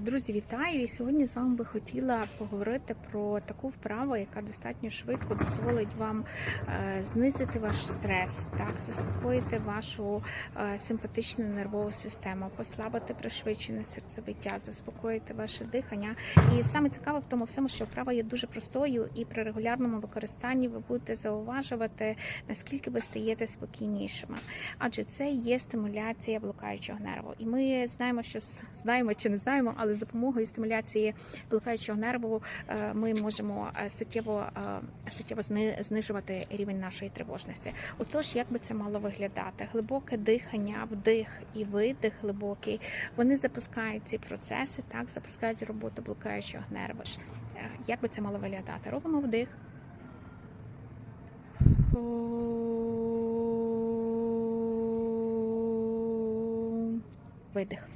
Друзі, вітаю! І сьогодні з вами би хотіла поговорити про таку вправу, яка достатньо швидко дозволить вам е, знизити ваш стрес, так заспокоїти вашу е, симпатичну нервову систему, послабити пришвидшене серцебиття, заспокоїти ваше дихання. І саме цікаве в тому всьому, що вправа є дуже простою, і при регулярному використанні ви будете зауважувати, наскільки ви стаєте спокійнішими. Адже це є стимуляція блукаючого нерву. І ми знаємо, що знаємо чи не знаємо, але з допомогою стимуляції блукаючого нерву е, ми можемо е, суттєво, е, суттєво знижувати рівень нашої тривожності. Отож, як би це мало виглядати? Глибоке дихання, вдих і видих глибокий. Вони запускають ці процеси, так запускають роботу блукаючого нерву. Як би це мало виглядати? Робимо вдих. Видих.